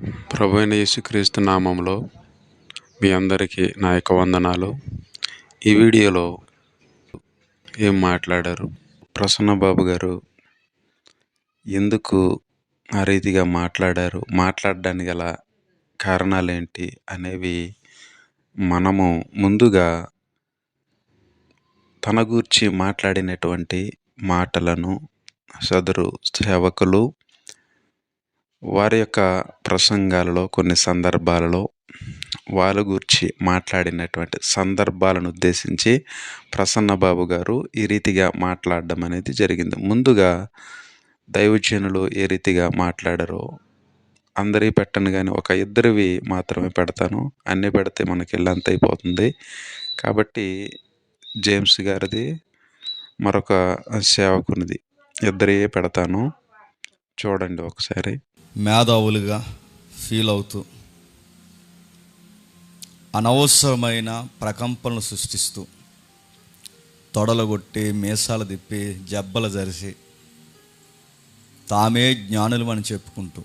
ప్రభు అయిన యేసుక్రీస్తు నామంలో మీ అందరికీ నా యొక్క వందనాలు. ఈ వీడియోలో ఏం మాట్లాడారు? ప్రసన్న బాబు గారు ఎందుకు ఆ రీతిగా మాట్లాడారు? మాట్లాడడానికి గల కారణాలేంటి అనేవి మనము ముందుగా తన గూర్చి మాట్లాడినటువంటి మాటలను సదరు సేవకులు వారి యొక్క ప్రసంగాలలో కొన్ని సందర్భాలలో వాళ్ళ గురించి మాట్లాడినటువంటి సందర్భాలను ఉద్దేశించి ప్రసన్న బాబు గారు ఈ రీతిగా మాట్లాడడం అనేది జరిగింది. ముందుగా దైవజనులు ఏ రీతిగా మాట్లాడారో అందరి పెట్టను కానీ ఒక ఇద్దరివి మాత్రమే పెడతాను. అన్నీ పెడితే మనకి ఇల్లంత అయిపోతుంది. కాబట్టి జేమ్స్ గారిది మరొక సేవకునిది ఇద్దరే పెడతాను. చూడండి ఒకసారి. మేధావులుగా ఫీల్ అవుతూ అనవసరమైన ప్రకంపనలు సృష్టిస్తూ తొడలగొట్టి మీసాలు తిప్పి జబ్బలు జరిసి తామే జ్ఞానులు అని చెప్పుకుంటూ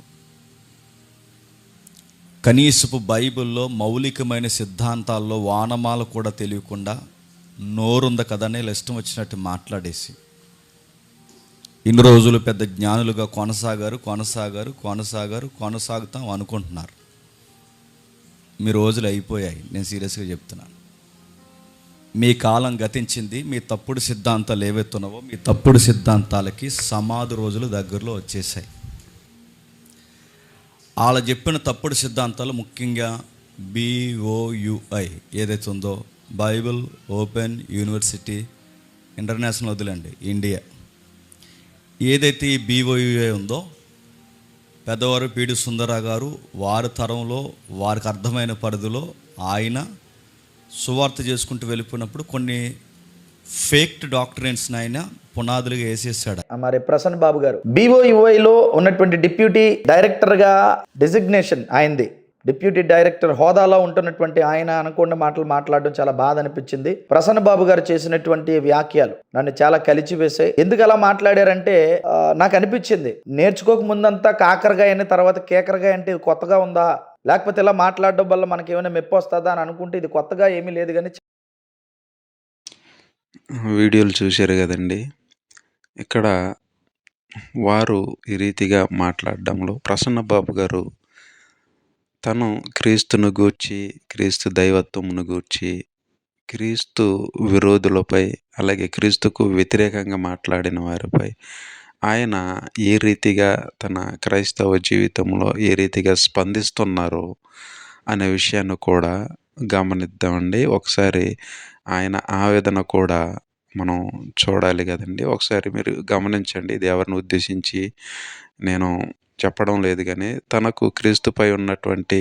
కనీసపు బైబిల్లో మౌలికమైన సిద్ధాంతాల్లో వానమాలు కూడా తెలియకుండా నోరుంది కదనే ఇలా ఇష్టం వచ్చినట్టు మాట్లాడేసి ఇన్ని రోజులు పెద్ద జ్ఞానులుగా కొనసాగారు కొనసాగారు కొనసాగారు కొనసాగుతాం అనుకుంటున్నారు. మీ రోజులు అయిపోయాయి నేను సీరియస్గా చెప్తున్నాను. మీ కాలం గతించింది మీ తప్పుడు సిద్ధాంతాలు ఏవైతున్నావో మీ తప్పుడు సిద్ధాంతాలకి సమాధి రోజులు దగ్గరలో వచ్చేసాయి వాళ్ళ చెప్పిన తప్పుడు సిద్ధాంతాలు ముఖ్యంగా బిఓయుఐ ఏదైతే ఉందో బైబిల్ ఓపెన్ యూనివర్సిటీ ఇంటర్నేషనల్ వదిలేండి ఇండియా. ఏదైతే ఈ బీఓయూఏ ఉందో పెద్దవారు పీడి సుందర గారు వారి తరంలో వారికి అర్థమైన పరిధిలో ఆయన సువార్త చేసుకుంటూ వెళ్ళిపోయినప్పుడు కొన్ని ఫేక్డ్ డాక్టరెంట్స్ని ఆయన పునాదులుగా వేసేసాడు. మరి ప్రసన్న బాబు గారు. లో ఉన్నటువంటి డిప్యూటీ డైరెక్టర్గా డిజిగ్నేషన్ ఆయనది. డిప్యూటీ డైరెక్టర్ హోదాలో ఉంటున్నటువంటి ఆయన అనుకున్న మాటలు మాట్లాడడం చాలా బాధ అనిపించింది. ప్రసన్న బాబు గారు చేసినటువంటి వ్యాఖ్యలు నన్ను చాలా కలిచివేశాయి ఎందుకు అలా మాట్లాడారంటే నాకు అనిపించింది. నేర్చుకోక ముందంతా కాకరగాయ అని తర్వాత కేకరగాయ అంటే కొత్తగా ఉందా? లేకపోతే ఇలా మాట్లాడడం వల్ల మనకి ఏమైనా మెప్పు వస్తుందా అని అనుకుంటే ఇది కొత్తగా ఏమీ లేదు కానీ వీడియోలు చూశారు కదండి. ఇక్కడ వారు ఈ రీతిగా మాట్లాడడంలో ప్రసన్న బాబు గారు తను క్రీస్తును గూర్చి క్రీస్తు దైవత్వమును గూర్చి క్రీస్తు విరోధులపై అలాగే క్రీస్తుకు వ్యతిరేకంగా మాట్లాడిన వారిపై ఆయన ఏ రీతిగా తన క్రైస్తవ జీవితంలో ఏ రీతిగా స్పందిస్తున్నారో అనే విషయాన్ని కూడా గమనిద్దామండి. ఒకసారి ఆయన ఆవేదన కూడా మనం చూడాలి కదండి. ఒకసారి మీరు గమనించండి. ఇది ఎవరిని ఉద్దేశించి నేను చెప్పడం లేదు కానీ తనకు క్రీస్తుపై ఉన్నటువంటి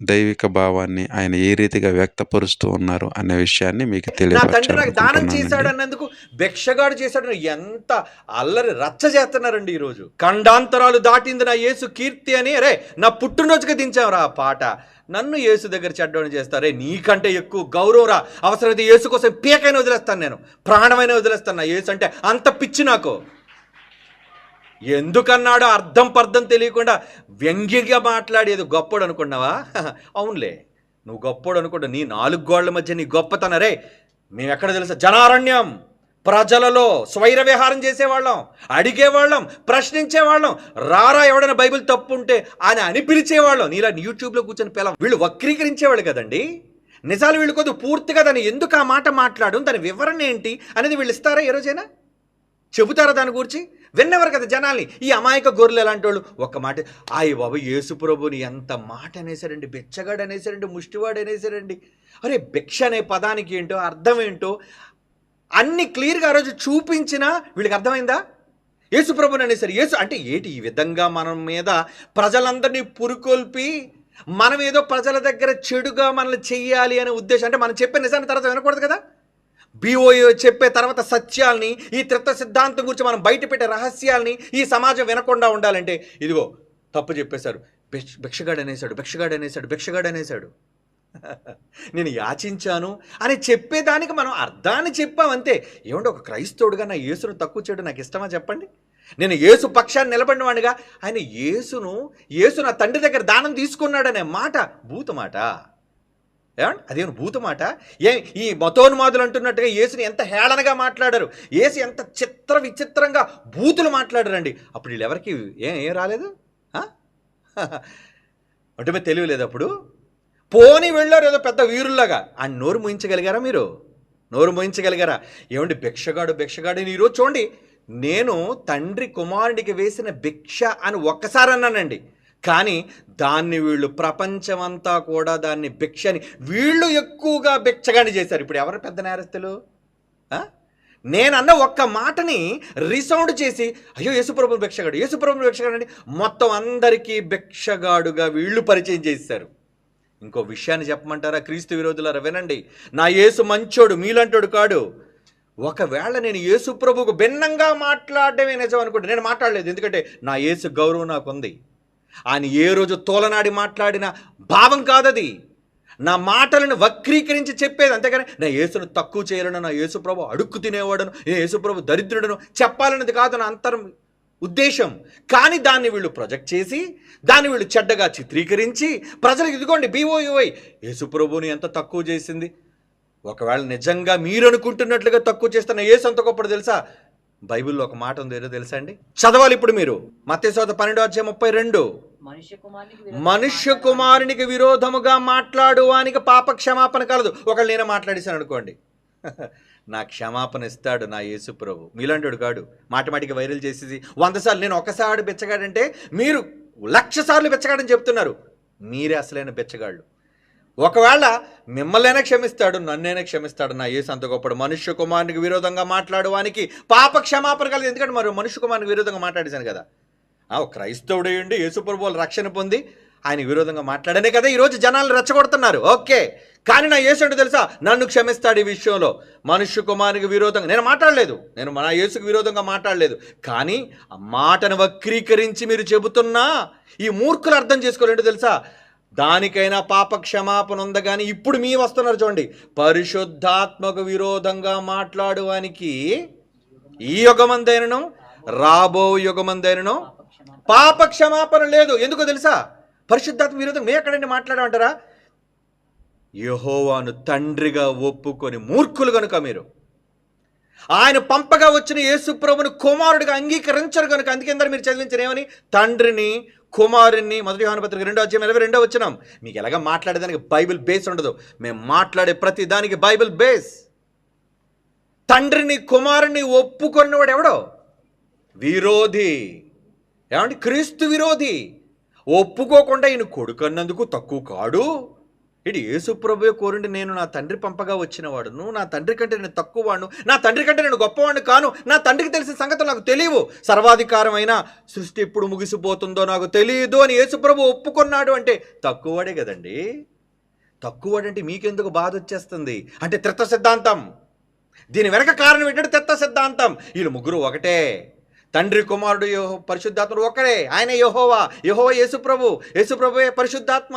దైవిక భావాన్ని ఆయన ఏ రీతిగా వ్యక్తపరుస్తూ ఉన్నారు అనే విషయాన్ని మీకు నాకు దానం చేశాడు అన్నందుకు భిక్షగాడు చేశాడు ఎంత అల్లరి రచ్చ చేస్తున్నారండి ఈరోజు. ఖండాంతరాలు దాటింది నా యేసు కీర్తి అని అరే నా పుట్టినరోజుకి దించావురా ఆ పాట. నన్ను యేసు దగ్గర చెడ్డవని చేస్తారే నీకంటే ఎక్కువ గౌరవరా అవసరమైతే యేసు కోసం పీకైనా వదిలేస్తాను నేను. ప్రాణమైన వదిలేస్తాను నా యేసు అంటే అంత పిచ్చి నాకు. ఎందుకన్నాడో అర్థం పర్థం తెలియకుండా వ్యంగ్యంగా మాట్లాడేది గొప్పడు అనుకున్నావా? అవునులే. నువ్వు గొప్పడు అనుకుంటా నీ నాలుగు గోళ్ళ మధ్య నీ గొప్పతన. రే మేము ఎక్కడ తెలుసా? జనారణ్యం. ప్రజలలో స్వైర విహారం చేసేవాళ్ళం అడిగేవాళ్ళం ప్రశ్నించేవాళ్ళం. రారా ఎవడైనా బైబిల్ తప్పు ఉంటే అని అని పిలిచేవాళ్ళం. నీలా యూట్యూబ్లో కూర్చొని పిల్ల వీళ్ళు వక్రీకరించేవాళ్ళు కదండి. నిజాలు వీళ్ళు కొద్ది పూర్తిగా దాన్ని ఎందుకు ఆ మాట మాట్లాడు దాని వివరణ ఏంటి? అనేది వీళ్ళు ఇస్తారా ఏ రోజైనా? చెబుతారా దాని గురించి? విన్నెవరు కదా జనాల్ని. ఈ అమాయక గొర్రెలు ఎలాంటి వాళ్ళు? ఒక్క మాట ఆయ్ బాబు యేసుప్రభుని ఎంత మాట అనేసారండి బెచ్చగాడు అనేసారండి ముష్టివాడు అనేసారండి అరే భిక్ష అనే పదానికి ఏంటో అర్థం ఏంటో అన్ని క్లియర్గా ఆ రోజు చూపించినా వీళ్ళకి అర్థమైందా? యేసుప్రభుని అనేసారు యేసు అంటే ఏంటి? ఈ విధంగా మనం మీద ప్రజలందరినీ పురుకొల్పి మనం ఏదో ప్రజల దగ్గర చెడుగా మనల్ని చెయ్యాలి అనే ఉద్దేశం అంటే మనం చెప్పే నిజాన్ని తర్వాత వినకూడదు కదా? బీఓఏ చెప్పే తర్వాత సత్యాల్ని ఈ త్రిత్వ సిద్ధాంతం గురించి మనం బయట పెట్టే రహస్యాల్ని ఈ సమాజం వినకుండా ఉండాలంటే ఇదిగో తప్పు చెప్పేశారు భిక్షగాడు అనేసాడు భిక్షగాడు అనేసాడు భిక్షగాడు అనేసాడు నేను యాచించాను అని చెప్పేదానికి మనం అర్థాన్ని చెప్పామంతే ఏమంటే ఒక క్రైస్తవుడుగా నా యేసును తక్కువ చేయడం నాకు ఇష్టమా చెప్పండి? నేను యేసు పక్షాన్ని నిలబడినవాడిగా. ఆయన యేసును యేసు నా తండ్రి దగ్గర దానం తీసుకున్నాడనే మాట భూత మాట. ఏమండి? అదేమి భూత మాట? ఏ ఈ మతోన్మాదులు అంటున్నట్టుగా యేసుని ఎంత హేళనగా మాట్లాడారు? యేసు ఎంత చిత్ర విచిత్రంగా బూతులు మాట్లాడారండి. అప్పుడు వీళ్ళు ఎవరికి ఏం ఏం రాలేదు? అంటే మీరు తెలియలేదు అప్పుడు. పోని వెళ్ళారు ఏదో పెద్ద వీరుల్లాగా. ఆ నోరు ముయించగలిగారా మీరు? నోరు మోయించగలిగారా? ఏమండి భిక్షగాడు భిక్షగాడు అని ఈరోజు చూడండి. నేను తండ్రి కుమారుడికి వేసిన భిక్ష అని ఒక్కసారి అన్నానండి. కానీ దాన్ని వీళ్ళు ప్రపంచమంతా కూడా దాన్ని భిక్షని వీళ్ళు ఎక్కువగా భిక్షగాని చేశారు. ఇప్పుడు ఎవరు పెద్ద నేరస్తులు? నేను నేనన్న ఒక్క మాటని రిసౌండ్ చేసి అయ్యో యేసుప్రభు భిక్షగాడు యేసుప్రభు భిక్షగాడు అండి మొత్తం అందరికీ భిక్షగాడుగా వీళ్ళు పరిచయం చేశారు. ఇంకో విషయాన్ని చెప్పమంటారా? క్రీస్తు విరోధులారా వినండి. నా యేసు మంచోడు మీలంటోడు కాడు. ఒకవేళ నేను యేసు భిన్నంగా మాట్లాడడమే నిజం అనుకుంటే నేను మాట్లాడలేదు. ఎందుకంటే నా యేసు గౌరవం నాకుంది. ఆయన ఏ రోజు తోలనాడి మాట్లాడిన భావం కాదది. నా మాటలను వక్రీకరించి చెప్పేది అంతేగాని నా యేసును తక్కువ చేయాలను నా యేసుప్రభు అడుక్కు తినేవాడను నేను యేసుప్రభు దరిద్రుడను చెప్పాలన్నది కాదు నా అంతరం ఉద్దేశం. కానీ దాన్ని వీళ్ళు ప్రొజెక్ట్ చేసి దాన్ని వీళ్ళు చెడ్డగా చిత్రీకరించి ప్రజలకు ఇదిగోండి బీఓయుఐ యేసుప్రభుని ఎంత తక్కువ చేసింది? ఒకవేళ నిజంగా మీరు అనుకుంటున్నట్లుగా తక్కువ చేస్తున్న ఏ సొంత గొప్పడు తెలుసా? బైబిల్లో ఒక మాట ఉంది ఏదో తెలుసా అండి? చదవాలి ఇప్పుడు మీరు. మత్స్యశోత పన్నెండు అధ్యాయం ముప్పై రెండు. మనుష్య కుమారునికి విరోధముగా మాట్లాడువానికి పాప క్షమాపణ కలదు. ఒకళ్ళు నేను మాట్లాడేశాను అనుకోండి. నా క్షమాపణ ఇస్తాడు నా యేసు ప్రభు. మీలాంటి కాడు. మాటిమాటికి వైరల్ చేసేసి వంద సార్లు నేను ఒక్కసారి బెచ్చగాడంటే మీరు లక్ష సార్లు బెచ్చగాడని చెప్తున్నారు. మీరే అసలైన బెచ్చగాళ్ళు. ఒకవేళ మిమ్మల్నైనా క్షమిస్తాడు నన్నైనా క్షమిస్తాడు నా యేసు అంత గొప్పడు. మనుష్య కుమారునికి విరోధంగా మాట్లాడువానికి పాప క్షమాపణ కలదు ఎందుకంటే మరి మనుష్య కుమారునికి విరోధంగా మాట్లాడేశాను కదా. ఆ, ఒక క్రైస్తవుడేయండి యేసుప్రభు రక్షణ పొంది ఆయన విరోధంగా మాట్లాడనే కదా ఈరోజు జనాలు రెచ్చగొడుతున్నారు. ఓకే. కానీ నా యేసు అంటే తెలుసా? నన్ను క్షమిస్తాడు ఈ విషయంలో. మనుష్య కుమారునికి విరోధంగా నేను మాట్లాడలేదు. నేను నా యేసుకు విరోధంగా మాట్లాడలేదు. కానీ ఆ మాటను వక్రీకరించి మీరు చెబుతున్నా ఈ మూర్ఖులు అర్థం చేసుకోలేంటో తెలుసా? దానికైనా పాప క్షమాపణ ఉందా కానీ ఇప్పుడు మీ వస్తున్నారు చూడండి. పరిశుద్ధాత్మకు విరోధంగా మాట్లాడువానికి ఈ యుగమందైనను రాబో యుగమందైనను పాప క్షమాపణ లేదు. ఎందుకో తెలుసా? పరిశుద్ధాత్మ విరోధం మేము ఎక్కడండి మాట్లాడమంటారా? యహోవాను తండ్రిగా ఒప్పుకొని మూర్ఖులు కనుక మీరు. ఆయన పంపగా వచ్చిన యేసుప్రభుని కుమారుడిగా అంగీకరించరు కనుక అందుకే మీరు చదివించిన ఏమని? తండ్రిని కుమారుణ్ణి మొదటి యోహాను పత్రిక రెండో అధ్యాయం ఇరవై రెండో వచ్చినాం మీకు ఎలాగ మాట్లాడేదానికి బైబిల్ బేస్ ఉండదు. మేము మాట్లాడే ప్రతి దానికి బైబిల్ బేస్. తండ్రిని కుమారుణ్ణి ఒప్పుకున్నవాడు ఎవడో? విరోధి. ఏమంటే క్రీస్తు విరోధి. ఒప్పుకోకుండా ఈయన కొడుకన్నందుకు తక్కువ కాడు. ఇటు యేసుప్రభువే కోరుండి నేను నా తండ్రి పంపగా వచ్చినవాడును నా తండ్రి కంటే నేను తక్కువ వాడును నా తండ్రి కంటే నేను గొప్పవాడిని కాను. నా తండ్రికి తెలిసిన సంగతులు నాకు తెలియవు. సర్వాధికారమైన సృష్టి ఎప్పుడు ముగిసిపోతుందో నాకు తెలియదు అని యేసుప్రభు ఒప్పుకున్నాడు అంటే తక్కువడే కదండి. తక్కువడంటే మీకెందుకు బాధ వచ్చేస్తుంది? అంటే త్రిత్వ సిద్ధాంతం. దీని వెనక కారణం ఏంటంటే త్రిత్వ సిద్ధాంతం. వీళ్ళు ముగ్గురు ఒకటే. తండ్రి కుమారుడు యోహో పరిశుద్ధాత్ముడు ఒకడే. ఆయన యహోవా. యహోవ యేసుప్రభు యేసుప్రభువే పరిశుద్ధాత్మ.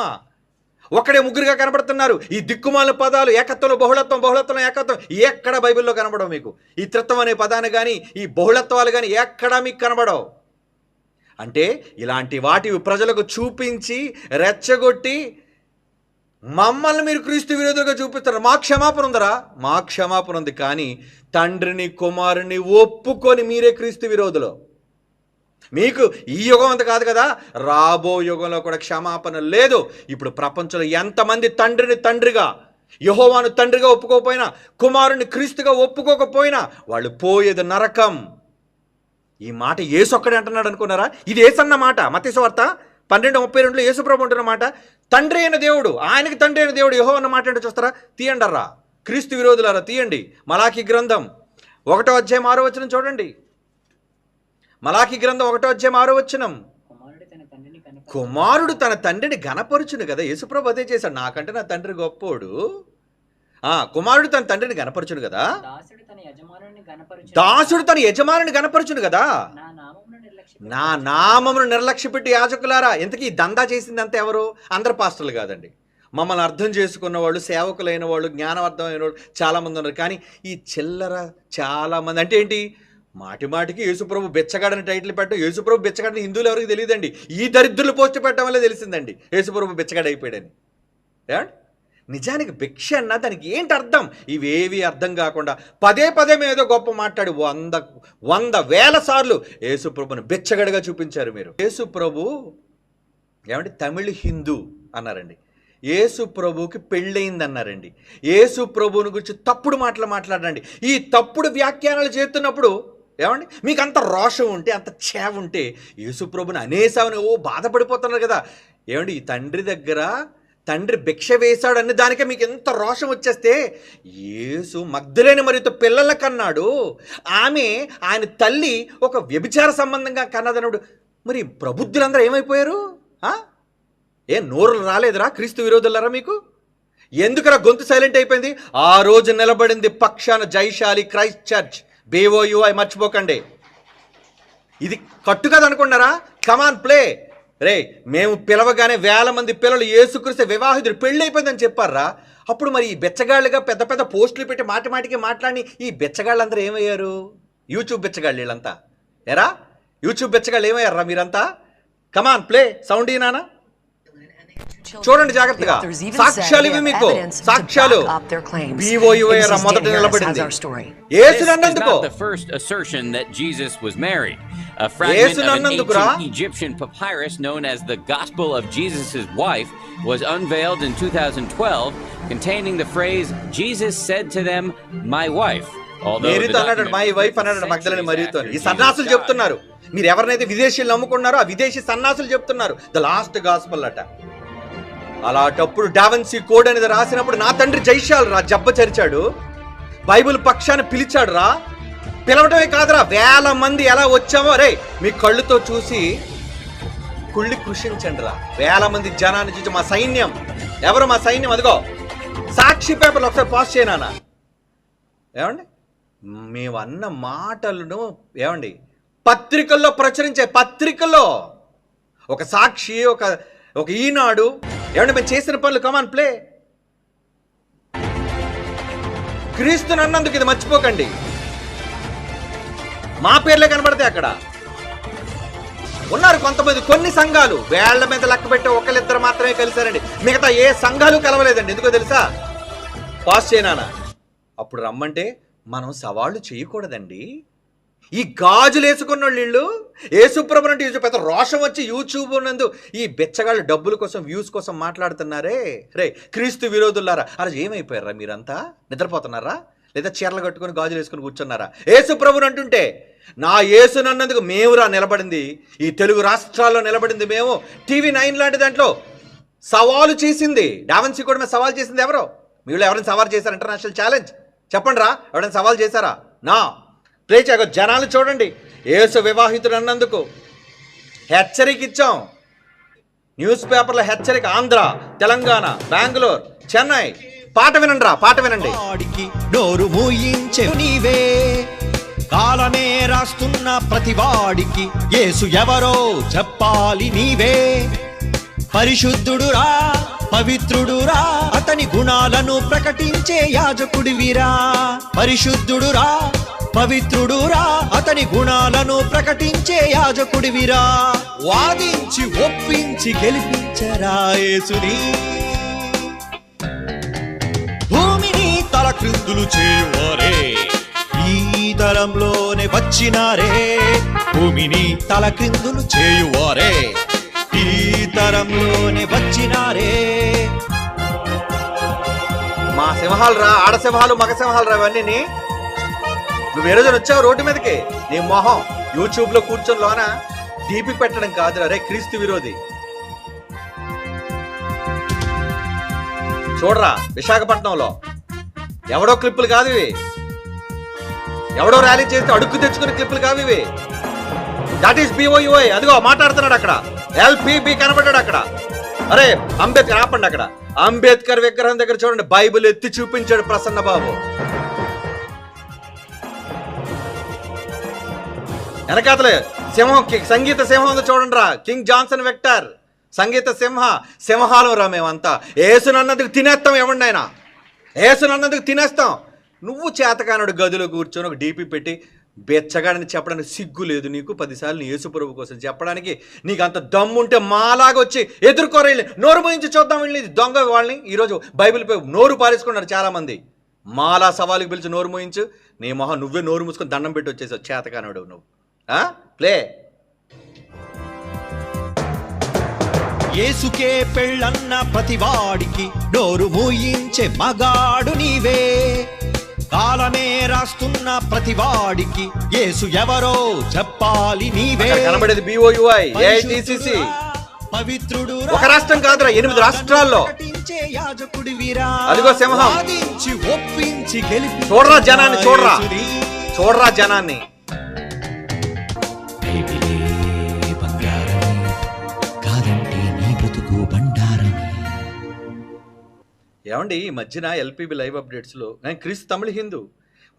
ఒక్కడే ముగ్గురుగా కనబడుతున్నారు. ఈ దిక్కుమాల పదాలు ఏకత్వంలో బహుళత్వం బహుళత్వం ఏకత్వం ఎక్కడ బైబిల్లో కనబడవు మీకు? ఈ త్రిత్వం అనే పదాన్ని కానీ ఈ బహుళత్వాలు కానీ ఎక్కడా మీకు కనబడవు? అంటే ఇలాంటి వాటివి ప్రజలకు చూపించి రెచ్చగొట్టి మమ్మల్ని మీరు క్రీస్తు విరోధులుగా చూపిస్తారు మా క్షమాపణ ఉందరా? మా క్షమాపణ ఉంది కానీ తండ్రిని కుమారుని ఒప్పుకొని మీరే క్రీస్తు విరోధులు. మీకు ఈ యుగం అంత కాదు కదా? రాబో యుగంలో కూడా క్షమాపణ లేదు. ఇప్పుడు ప్రపంచంలో ఎంతమంది తండ్రిని తండ్రిగా యహోవాను తండ్రిగా ఒప్పుకోకపోయినా కుమారుని క్రీస్తుగా ఒప్పుకోకపోయినా వాళ్ళు పోయేది నరకం. ఈ మాట ఏసొక్కడే అంటున్నాడు అనుకున్నారా? ఇది ఏసన్న మాట మతేశ్వార్త పన్నెండు ముప్పై రెండులో యేసుప్రభు అంటున్న మాట. తండ్రి అయిన దేవుడు ఆయనకి తండ్రి అయిన దేవుడు యహో అన్న మాట అంటే చూస్తారా? తీయండర్రా. క్రీస్తు విరోధులారా తీయండి. మలాకి గ్రంథం ఒకటో అధ్యాయం ఆరో వచ్చిన చూడండి. మలాకి గ్రంథం ఒకటో అధ్యాయం ఆరో వచనం. కుమారుడు తన తండ్రిని గనపరుచును కదా. యేసుప్రభు అదే చేశాడు. నాకంటే నా తండ్రి గొప్పోడు. ఆ కుమారుడు తన తండ్రిని గనపరచును కదా. దాసుడు తన యజమానుని గనపరచును. కదా. నా నామమును నిర్లక్ష్యం నా నామమును నిర్లక్ష్య పెట్టి యాజకులారా. ఇంతకీ దందా చేసింది అంతా ఎవరు? అందరు పాస్టర్లు కాదండి. మమ్మల్ని అర్థం చేసుకున్న వాళ్ళు సేవకులైన వాళ్ళు జ్ఞానవర్ధమైన వాళ్ళు చాలామంది ఉన్నారు. కానీ ఈ చిల్లర చాలామంది అంటే ఏంటి? మాటి మాటికి యేసుప్రభు బెచ్చగాడని టైటిల్ పెట్టడం యేసుప్రభు బెచ్చగాడని హిందువులు ఎవరికి తెలియదండి? ఈ దరిద్రులు పోస్ట్ పెట్టడం వల్ల తెలిసిందండి. యేసుప్రభు బెచ్చగాడు అయిపోయాడని ఏమండి? నిజానికి భిక్ష అన్న దానికి ఏంటి అర్థం? ఇవేవి అర్థం కాకుండా పదే పదే మేము ఏదో గొప్ప మాట్లాడి వంద వంద వేల సార్లు యేసుప్రభుని బెచ్చగడగా చూపించారు మీరు. యేసుప్రభు ఏమంటే తమిళ హిందూ అన్నారండి. యేసు ప్రభువుకి పెళ్ళయింది అన్నారండి యేసు ప్రభువుని గురించి తప్పుడు మాటలు మాట్లాడండి. ఈ తప్పుడు వ్యాఖ్యానాలు చేస్తున్నప్పుడు ఏమండి? మీకు అంత రోషం ఉంటే అంత చేవ ఉంటే యేసుప్రభుని అనేసామని ఓ బాధపడిపోతున్నారు కదా. ఏమండి? ఈ తండ్రి దగ్గర తండ్రి భిక్ష వేశాడు దానికే మీకు ఎంత రోషం వచ్చేస్తే యేసు మగ్ధులేని మరితో పిల్లల కన్నాడు. ఆమె ఆయన తల్లి ఒక వ్యభిచార సంబంధంగా కన్నదనుడు. మరి ప్రబుద్ధులందరూ ఏమైపోయారు? ఏ నోరులు రాలేదురా క్రీస్తు విరోధులరా మీకు? ఎందుకురా గొంతు సైలెంట్ అయిపోయింది? ఆ రోజు నిలబడింది పక్షాన జైశాలి క్రైస్ట్ చర్చ్. బేవోయుఐ మర్చిపోకండి. ఇది కట్టు కమాన్ ప్లే రే మేము పిలవగానే వేల మంది పిల్లలు ఏసుక్రీస్తే వివాహితుడు పెళ్ళి అయిపోయిందని చెప్పారా? అప్పుడు మరి ఈ బెచ్చగాళ్ళుగా పెద్ద పెద్ద పోస్టులు పెట్టి మాటి మాటికి మాట్లాడి ఈ బెచ్చగాళ్ళందరూ ఏమయ్యారు? యూట్యూబ్ బెచ్చగాళ్ళు వీళ్ళంతా. ఎరా? యూట్యూబ్ బెచ్చగాళ్ళు ఏమయ్యారా మీరంతా? కమాన్ ప్లే సౌండ్ ఈనానా చూడండి జాగ్రత్తగా సాక్ష్యాలు ఇవి మీకు సాక్ష్యాలు BOUA రా మొదట నిలబడింది యేసు This is నన్నందుకు not the first assertion that Jesus was married. A fragment of an ancient Egyptian papyrus known as the Gospel of Jesus' Wife was unveiled in 2012, containing the phrase, Jesus said to them, My wife. Although the మేరీతో అన్నాడు document my wife అన్నాడు మగ్ధలని మరియుతో ఈ సన్నాసులు. చెప్తున్నారు మీరు ఎవరినైతే విదేశీయులు నమ్ముకున్నారో ఆ విదేశీ సన్నాసులు చెప్తున్నారు ద లాస్ట్ గాస్పల్ అట అలాంటప్పుడు డావెన్సీ కోడ్ అనేది రాసినప్పుడు నా తండ్రి జైశాల్ రా జబ్బ చరిచాడు. బైబిల్ పక్షాన్ని పిలిచాడు రా. పిలవటమే కాదురా వేల మంది ఎలా వచ్చామో రే మీ కళ్ళుతో చూసి కుళ్ళి కృషించండి రా. వేల మంది జనాన్ని చూసి మా సైన్యం. ఎవరు మా సైన్యం? అదిగో సాక్షి పేపర్లు ఒకసారి పాస్ చేయనా ఏమండి? మేము అన్న మాటలను ఏమండి? పత్రికల్లో ప్రచురించే పత్రికల్లో. ఒక సాక్షి ఒక ఒక ఈనాడు ఏమంటే మేము చేసిన పనులు? కమాన్ ప్లే క్రీస్తుని అన్నందుకు ఇది మర్చిపోకండి. మా పేర్లే కనబడతాయి అక్కడ. ఉన్నారు కొంతమంది కొన్ని సంఘాలు. వేళ్ళ మీద లెక్క పెట్టే ఒకళ్ళిద్దరు మాత్రమే కలిశారండి. మిగతా ఏ సంఘాలు కలవలేదండి. ఎందుకో తెలుసా? పాస్ చేయనా అప్పుడు రమ్మంటే మనం సవాళ్ళు చేయకూడదండి. ఈ గాజులు వేసుకున్న వీళ్ళు? ఏసుప్రభు అంటే యూజ్ పెద్ద రోషం వచ్చి యూట్యూబ్ నందు ఈ బెచ్చగాళ్ళు డబ్బుల కోసం వ్యూస్ కోసం మాట్లాడుతున్నారే? రే క్రీస్తు విరోధులారా అలా ఏమైపోయారా మీరంతా? నిద్రపోతున్నారా? లేదా చీరలు కట్టుకొని గాజులు వేసుకొని కూర్చున్నారా? ఏసుప్రభుని అంటుంటే నా యేసునన్నందుకు మేమురా నిలబడింది. ఈ తెలుగు రాష్ట్రాల్లో నిలబడింది మేము. టీవీ నైన్ లాంటి దాంట్లో సవాలు చేసింది. డావెన్సీ కూడా మేము సవాల్ చేసింది ఎవరో? మీరు ఎవరైనా సవాల్ చేశారు ఇంటర్నేషనల్ ఛాలెంజ్? చెప్పండి రా ఎవరైనా సవాల్ చేశారా? నా ప్లే చేయక జనాలు చూడండి. ఏసు వివాహితుడు అన్నందుకు హెచ్చరిక ఇచ్చాం న్యూస్ పేపర్ల హెచ్చరిక ఆంధ్ర తెలంగాణ బెంగళూరు చెన్నై. పాట వినండి రా పాట వినండి. వాడికి మూయించే నీవే. కాలమే రాస్తున్న ప్రతివాడికి యేసు ఎవరో చెప్పాలి నీవే. పరిశుద్ధుడురా పవిత్రుడురా అతని గుణాలను ప్రకటించే యాజకుడివిరా. పరిశుద్ధుడురా పవిత్రుడురా. అతని గుణాలను ప్రకటించే యాజకుడివిరా. వాదించి ఒప్పించి గెలిపించరా యేసుని. భూమిని తలక్రిందులు చేయువారే. ఈ తరంలోనే వచ్చినారే. భూమిని తల క్రిందులు చేయువారే. ఈ తరంలోనే వచ్చినారే. మా సింహాలు రా ఆడ సింహాలు మగ సింహాలు రా ఇవన్నీ నువ్వు ఏ రోజున వచ్చావు రోడ్డు మీదకి? నీ మొహం యూట్యూబ్లో కూర్చొని లోన డీపీ పెట్టడం కాదురా రే క్రీస్తు విరోధి. చూడరా విశాఖపట్నంలో. ఎవడో క్లిప్పులు కాదు ఇవి. ఎవడో ర్యాలీ చేస్తే అడుక్కు తెచ్చుకునే క్లిప్పులు కావు ఇవి. దట్ ఈస్ బిఓయుఐ అదిగో మాట్లాడుతున్నాడు అక్కడ. ఎల్పిబి కనబడ్డాడు అక్కడ. అరే అంబేద్కర్ ఆపండి అక్కడ. అంబేద్కర్ విగ్రహం దగ్గర చూడండి బైబిల్ ఎత్తి చూపించాడు ప్రసన్న బాబు వెనకాతలే సింహం సంగీత సింహం ఉంది చూడండి రా. King Johnson Victor. సంగీత సింహ సింహాలం రా మేమంతా. ఏసునన్నందుకు తినేస్తాం ఏమండి ఆయన ఏసునన్నందుకు తినేస్తాం. నువ్వు చేతకానుడు గదిలో కూర్చొని ఒక డీపీ పెట్టి బెచ్చగాడని చెప్పడానికి సిగ్గు లేదు నీకు. పదిసార్లు నీ యేసుప్రభు కోసం చెప్పడానికి నీకు అంత దమ్ముంటే మాలాగా వచ్చి ఎదుర్కోరే నోరు మోయించి చూద్దాం వెళ్ళి దొంగ వాళ్ళని. ఈరోజు బైబిల్పై నోరు పారేసుకున్నారు చాలామంది. మాలా సవాలుకి పిలిచి నోరు మోయించు. నీ మొహం నువ్వే నోరు మూసుకొని దండం పెట్టి వచ్చేసావు. చేతకానుడు నువ్వు. ప్లే. యేసుకే పెళ్ళన్న ప్రతివాడికి నోరు మూయించే మగాడు నీవే. కాలమే రాస్తున్న ప్రతివాడికి యేసు ఎవరో చెప్పాలి నీవే. కనబడేది బిఓయుఐ ఏఐటిసిసి పవిత్రుడు ఒక రాష్ట్రం కాదురా, ఎనిమిది రాష్ట్రాల్లో. అదిగో సింహం. ఒప్పించి గెలిపి చూడరా జనాన్ని చూడరా. చూడరా జనాన్ని. ఏమండి ఈ మధ్యన ఎల్పిబి లైవ్ అప్డేట్స్లో నేను క్రిస్ తమిళ హిందూ.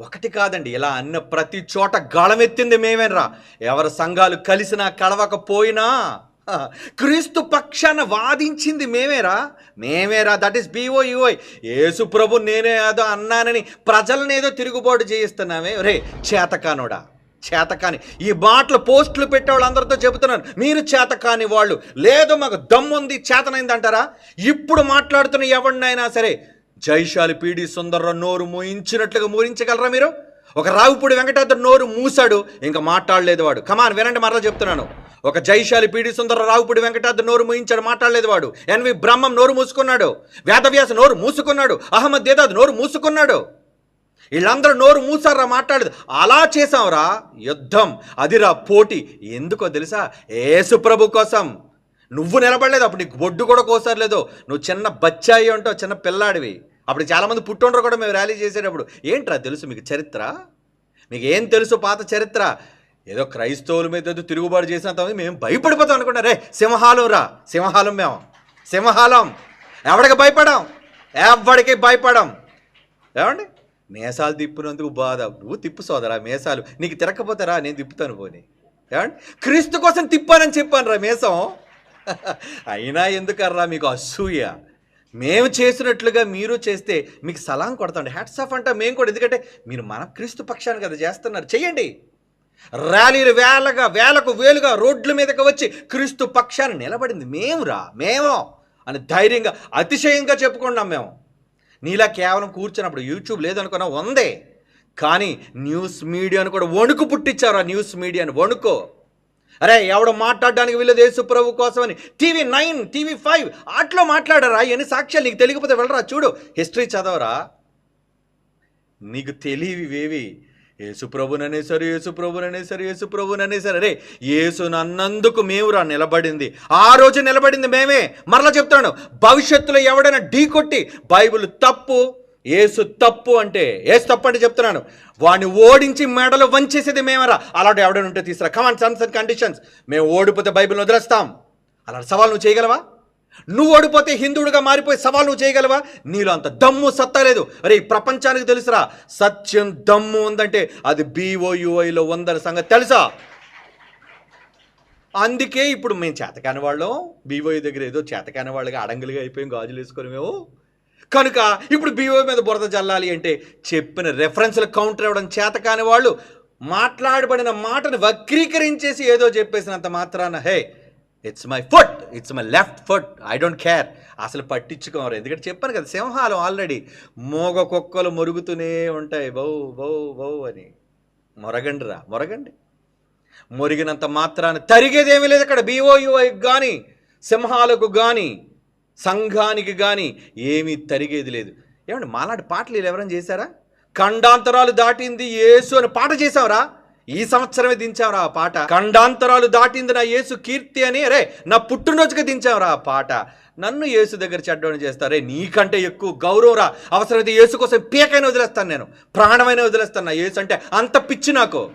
ఒకటి కాదండి ఇలా అన్న ప్రతి చోట గళమెత్తింది మేమేనరా. ఎవరి సంఘాలు కలిసినా కలవకపోయినా క్రీస్తు పక్షాన వాదించింది మేమేరా. మేమేరా దట్ ఈస్ బీఓఈఓఐ యేసు ప్రభు నేనే ఏదో అన్నానని ప్రజలనేదో తిరుగుబాటు చేయిస్తున్నామే. రే చేతకానోడా. చేతకాని. ఈ మాటలు పోస్టులు పెట్టే వాళ్ళందరితో చెబుతున్నాను. మీరు చేతకాని వాళ్ళు. లేదు మాకు దమ్ముంది చేతనైంది అంటారా ఇప్పుడు మాట్లాడుతున్న ఎవరినైనా సరే జైశాలి పీడి సుందర్రావు నోరు మూయించినట్లుగా మూరించగలరా మీరు? ఒక రావుపూడి వెంకటాద్రి నోరు మూసాడు ఇంకా మాట్లాడలేదు వాడు. కమాన్ వినండి మరలా చెప్తున్నాను. ఒక జైశాలి పీడి సుందర రావుపూడి వెంకటాద్రి నోరు మూయించాడు మాట్లాడలేదు వాడు. ఎన్వి బ్రహ్మం నోరు మూసుకున్నాడు. వేదవ్యాస నోరు మూసుకున్నాడు. అహ్మద్ దేదాద్ నోరు మూసుకున్నాడు. వీళ్ళందరూ నోరు మూసారా మాట్లాడదు? అలా చేసాంరా యుద్ధం. అదిరా పోటీ. ఎందుకో తెలుసా? ఏసుప్రభు కోసం. నువ్వు నిలబడలేదు అప్పుడు నీకు బొడ్డు కూడా కోసర్లేదు నువ్వు చిన్న బచ్చాయి ఉంటావు చిన్న పిల్లాడివి. అప్పుడు చాలామంది పుట్టుండ్రు కూడా మేము ర్యాలీ చేసేటప్పుడు. ఏంట్రా తెలుసు మీకు చరిత్ర? మీకు ఏం తెలుసు పాత చరిత్ర? ఏదో క్రైస్తవుల మీద ఏదో తిరుగుబాటు చేసినంత మేము భయపడిపోతాం అనుకున్నా రే సింహాలం రా. సింహాలం మేము. సింహాలం. ఎవడికి భయపడాం? ఎవడికి భయపడం? ఏమండి? మేసాలు తిప్పినందుకు బాధ. నువ్వు తిప్పు సోదరా మేసాలు. నీకు తిరగకపోతారా నేను తిప్పుతాను పోని. ఏమండి? క్రీస్తు కోసం తిప్పానని చెప్పాను రా మేసం. అయినా ఎందుకర్రా మీకు అసూయ? మేము చేసినట్లుగా మీరు చేస్తే మీకు సలాం కొడతాండి హ్యాట్స్ ఆఫ్ అంటా మేము కూడా. ఎందుకంటే మీరు మన క్రీస్తు పక్షాన్ని కదా చేస్తున్నారు. చెయ్యండి. ర్యాలీలు వేలగా వేలకు వేలుగా రోడ్ల మీదకి వచ్చి క్రీస్తు పక్షాన్ని నిలబడింది. మేమురా. మేమో అని ధైర్యంగా అతిశయంగా చెప్పుకున్నాం మేము. నీలా కేవలం కూర్చున్నప్పుడు యూట్యూబ్ లేదనుకున్నా ఉందే కానీ న్యూస్ మీడియాను కూడా వణుకు పుట్టించారు ఆ న్యూస్ మీడియాను వణుకో. అరే ఎవడు మాట్లాడడానికి వీళ్ళది యేసు కోసమని. టీవీ నైన్ టీవీ ఫైవ్ అట్లా మాట్లాడారా? ఎన్ని సాక్ష్యాలు నీకు తెలియకపోతే వెళ్ళరా చూడు. హిస్టరీ చదవరా? నీకు తెలియవేవి యేసుప్రభుననేసరి యేసుప్రభుననేసరి సరే అరే యేసు నన్నందుకు మేమురా నిలబడింది. ఆ రోజు నిలబడింది మేమే. మరలా చెప్తాను భవిష్యత్తులో ఎవడైనా ఢీ కొట్టి బైబిల్ తప్పు ఏసు తప్పు అంటే ఏసు తప్పు అంటే చెప్తున్నాను వాడిని ఓడించి మెడలు వంచేసేది మేమరా అలాంటి ఎవడైనా ఉంటే తీసుకురా. కమాన్ సమ్స్ అండ్ కండిషన్స్ మేము ఓడిపోతే బైబిల్ని వదిలేస్తాం. అలాంటి సవాల్ నువ్వు చేయగలవా? నువ్వు ఓడిపోతే హిందువుడిగా మారిపోయి సవాల్ నువ్వు చేయగలవా? నీలో అంత దమ్ము సత్తా లేదు. అరే ఈ ప్రపంచానికి తెలుసురా. సత్యం దమ్ము ఉందంటే అది బీఓయుఐలో ఉందని సంగతి తెలుసా? అందుకే ఇప్పుడు మేము చేతకాని వాళ్ళం. బీఓయూ దగ్గర ఏదో చేతకాని వాళ్ళగా అడంగులుగా అయిపోయాం గాజులు వేసుకొని మేము. కనుక ఇప్పుడు బీఓ మీద బురద జల్లాలి అంటే చెప్పిన రెఫరెన్స్ల కౌంటర్ ఇవ్వడం చేతకాని వాళ్ళు. మాట్లాడబడిన మాటను వక్రీకరించేసి ఏదో చెప్పేసినంత మాత్రాన hey it's my foot it's my left foot I don't care అసలు పట్టించుకోరు ఎందుకంటే చెప్పాను కదా సింహాలు ఆల్రెడీ మోగ కుక్కలు మురుగుతూనే ఉంటాయి. బౌ బౌ బౌ అని. మొరగండి రా మొరగండి. మొరిగినంత మాత్రాన తరిగేదేమీ లేదు అక్కడ. బీఓయుఐకి కానీ సింహాలకు కానీ సంఘానికి కానీ ఏమీ తరిగేది లేదు. ఏమండి మాలాంటి పాటలు వీళ్ళు ఎవరైనా చేశారా? ఖండాంతరాలు దాటింది ఏసు అని పాట చేసావురా ఈ సంవత్సరమే దించావురా ఆ పాట. ఖండాంతరాలు దాటింది నా యేసు కీర్తి అని. అరే నా పుట్టినరోజుకి దించావురా ఆ పాట. నన్ను యేసు దగ్గర చెడ్డోని చేస్తారే. నీకంటే ఎక్కువ గౌరవరా. అవసరమైతే యేసు కోసం పీకైనా వదిలేస్తాను నేను. ప్రాణమైన వదిలేస్తాను నా యేసు అంటే అంత పిచ్చి నాకు.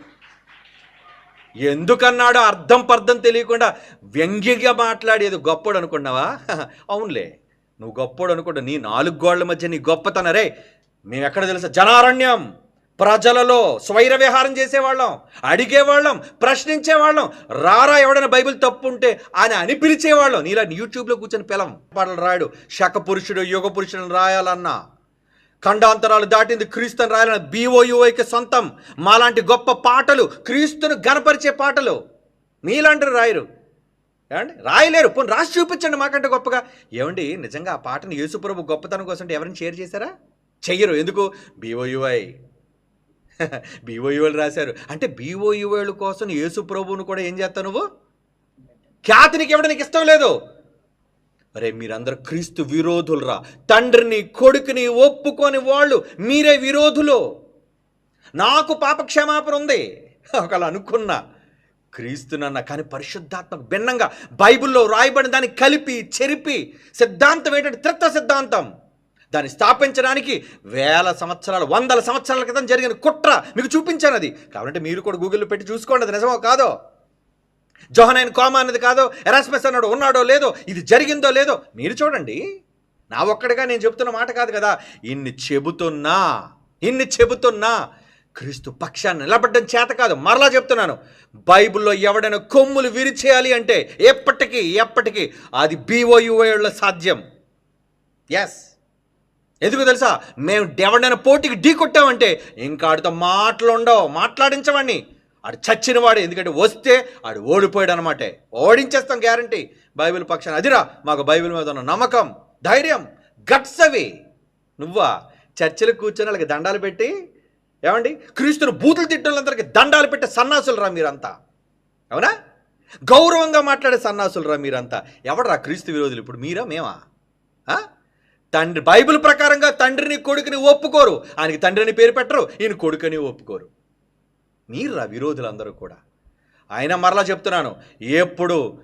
ఎందుకన్నాడో అర్థం పర్థం తెలియకుండా వ్యంగ్యంగా మాట్లాడేది గొప్పడు అనుకున్నావా? అవునులే. నువ్వు గొప్పడు అనుకుంటా. నీ నాలుగు గోళ్ళ మధ్య నీ గొప్పతనరే మేము ఎక్కడ తెలుసా? జనారణ్యం. ప్రజలలో స్వైర విహారం చేసేవాళ్ళం అడిగేవాళ్ళం ప్రశ్నించేవాళ్ళం రారా ఎవడైనా బైబిల్ తప్పు ఉంటే అని అని పిలిచేవాళ్ళం. నీలా యూట్యూబ్లో కూర్చొని పిలం పాటలు రాయడు శక పురుషుడు యుగ పురుషుడు రాయాలన్నా. ఖండాంతరాలు దాటింది క్రీస్తుని రాయాలని బీఓయుఐకి సొంతం. మాలాంటి గొప్ప పాటలు క్రీస్తును గనపరిచే పాటలు. మీలాంటి రాయరు. ఏమండి? రాయలేరు. పోనీ రాసి చూపించండి మాకంటే గొప్పగా. ఏమండి? నిజంగా ఆ పాటను యేసుప్రభు గొప్పతనం కోసం ఎవరిని ఎవరైనా షేర్ చేశారా? చెయ్యరు. ఎందుకు? బీఓయుఐ బీఓయుఐలు రాశారు. అంటే బీఓయుఐల కోసం యేసుప్రభువును కూడా ఏం చేస్తావు నువ్వు? ఖ్యాతినికి ఇవ్వడానికి ఇష్టం లేదు. అరే మీరందరూ క్రీస్తు విరోధులరా. తండ్రిని కొడుకుని ఒప్పుకొని వాళ్ళు మీరే విరోధులు. నాకు పాపక్షమాపణ ఉంది. ఒకళ్ళు అనుకున్నా క్రీస్తునన్న కానీ పరిశుద్ధాత్మకు భిన్నంగా బైబిల్లో రాయబడిన దాన్ని కలిపి చెరిపి సిద్ధాంతం ఏంటంటే త్రిత్వ సిద్ధాంతం. దాన్ని స్థాపించడానికి వేల సంవత్సరాలు వందల సంవత్సరాల క్రితం జరిగిన కుట్ర మీకు చూపించాను అది. కాబట్టి మీరు కూడా గూగుల్లో పెట్టి చూసుకోండి అది నిజమో కాదో? జోహనైన్ కోమా అనేది కాదో? ఎరాస్మస్ అన్నాడు ఉన్నాడో లేదో? ఇది జరిగిందో లేదో? మీరు చూడండి. నా ఒక్కడిగా నేను చెబుతున్న మాట కాదు కదా. ఇన్ని చెబుతున్నా ఇన్ని చెబుతున్నా క్రీస్తు పక్షాన్ని నిలబడ్డం చేత కాదు. మరలా చెప్తున్నాను. బైబిల్లో ఎవడైనా కొమ్ములు విరిచేయాలి అంటే ఎప్పటికీ ఎప్పటికీ అది బీఓయుల సాధ్యం. ఎస్ ఎందుకు తెలుసా? మేము ఎవడైనా పోటీకి ఢీ కొట్టామంటే ఇంకా ఆడితో మాటలుండవు. మాట్లాడించవాడిని ఆడు చచ్చిన వాడు ఎందుకంటే వస్తే ఆడు ఓడిపోయాడు అనమాట ఓడించేస్తాం గ్యారంటీ. బైబిల్ పక్షాన. అదిరా మాకు బైబిల్ మీద ఉన్న నమ్మకం ధైర్యం గట్స్ అవి నువ్వా? చర్చలు కూర్చొని వాళ్ళకి దండాలు పెట్టి ఏమండి? క్రీస్తును బూతులు తిట్టోళ్ళందరికీ దండాలు పెట్టే సన్నాసులు రా మీరంతా. అవునా? గౌరవంగా మాట్లాడే సన్నాసులు రా మీరంతా. ఎవడరా క్రీస్తు విరోధులు? ఇప్పుడు మీరా? మేమా? తండ్రి బైబిల్ ప్రకారంగా తండ్రిని కొడుకుని ఒప్పుకోరు. ఆయనకి తండ్రిని పేరు పెట్టరు ఈయన కొడుకుని ఒప్పుకోరు. మీరు విరోధులందరూ కూడా. ఆయన మరలా చెప్తున్నాను ఎప్పుడు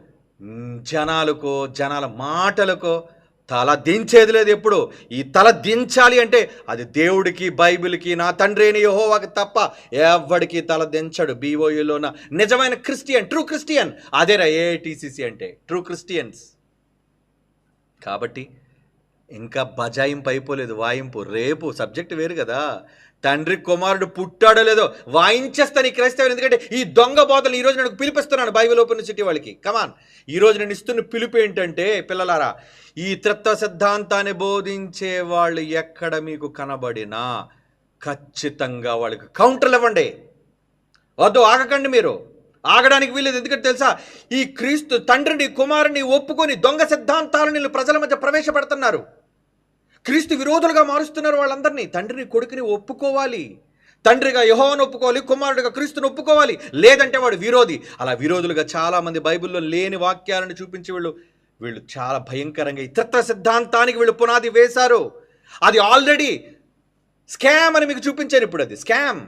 జనాలకో జనాల మాటలకో తల దించేది లేదు ఎప్పుడు. ఈ తల దించాలి అంటే అది దేవుడికి బైబిల్కి నా తండ్రి అయిన యహోవాకి తప్ప ఎవడికి తల దించడు. బీఓయూలోన నిజమైన క్రిస్టియన్ ట్రూ క్రిస్టియన్. అదేరా ఏఐటీసీసీ అంటే ట్రూ క్రిస్టియన్స్. కాబట్టి ఇంకా బజాయింపు అయిపోలేదు వాయింపు. రేపు సబ్జెక్ట్ వేరు కదా. తండ్రి కుమారుడు పుట్టాడో లేదో వాయించేస్తాను ఈ క్రైస్తవులు ఎందుకంటే ఈ దొంగ బోధలు ఈ నేను పిలిపిస్తున్నాను బైబిల్ ఓపెన్ సిటీ వాళ్ళకి. కమాన్ ఈ రోజు నేను ఇస్తున్న పిలుపు ఏంటంటే పిల్లలారా ఈ త్రిత్వ సిద్ధాంతాన్ని బోధించే వాళ్ళు ఎక్కడ మీకు కనబడినా ఖచ్చితంగా వాళ్ళకి కౌంటర్లు ఇవ్వండి. వద్దు ఆగకండి మీరు. ఆగడానికి వీలేదు ఎందుకంటే తెలుసా ఈ క్రీస్తు తండ్రిని కుమారుని ఒప్పుకొని దొంగ సిద్ధాంతాలను నీళ్ళు ప్రజల మధ్య ప్రవేశపెడుతున్నారు. క్రీస్తు విరోధులుగా మారుస్తున్నారు వాళ్ళందరినీ. తండ్రిని కొడుకుని ఒప్పుకోవాలి. తండ్రిగా యహోవను ఒప్పుకోవాలి కుమారుడిగా క్రీస్తుని ఒప్పుకోవాలి. లేదంటే వాడు విరోధి. అలా విరోధులుగా చాలామంది బైబిల్లో లేని వాక్యాలను చూపించి వీళ్ళు వీళ్ళు చాలా భయంకరంగా ఈ సిద్ధాంతానికి వీళ్ళు పునాది వేశారు. అది ఆల్రెడీ స్కామ్ అని మీకు చూపించారు ఇప్పుడు అది. స్కామ్.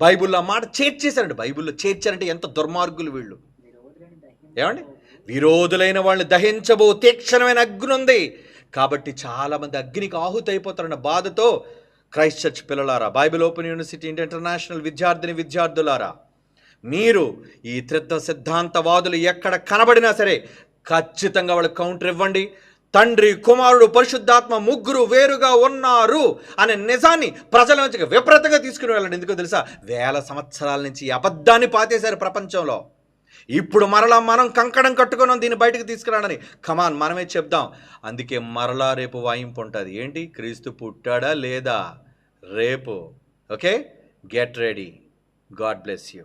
బైబిల్లో మాట చేర్చేశారండి. బైబిల్లో చేర్చారంటే ఎంత దుర్మార్గులు వీళ్ళు. ఏమండి? విరోధులైన వాళ్ళని దహించబో తీక్షణమైన అగ్ని ఉంది. కాబట్టి చాలామంది అగ్నికి ఆహుతి అయిపోతారన్న బాధతో క్రైస్ట్ చర్చ్ పిల్లలారా బైబిల్ ఓపెన్ యూనివర్సిటీ ఇంటర్నేషనల్ విద్యార్థిని విద్యార్థులారా మీరు ఈ త్రిత్వ సిద్ధాంతవాదులు ఎక్కడ కనబడినా సరే ఖచ్చితంగా వాళ్ళు కౌంటర్ ఇవ్వండి. తండ్రి కుమారుడు పరిశుద్ధాత్మ ముగ్గురు వేరుగా ఉన్నారు అనే నిజాన్ని ప్రజల నుంచి విపరీతంగా తీసుకుని వెళ్ళండి. ఎందుకో తెలుసా? వేల సంవత్సరాల నుంచి ఈ అబద్ధాన్ని పాతేశారు ప్రపంచంలో. ఇప్పుడు మరలా మనం కంకణం కట్టుకున్నాం దీన్ని బయటకు తీసుకురాడని. కమాన్ మనమే చెప్దాం. అందుకే మరలా రేపు వాయింపు ఉంటుంది. ఏంటి? క్రీస్తు పుట్టాడా లేదా? రేపు. Okay get ready God bless you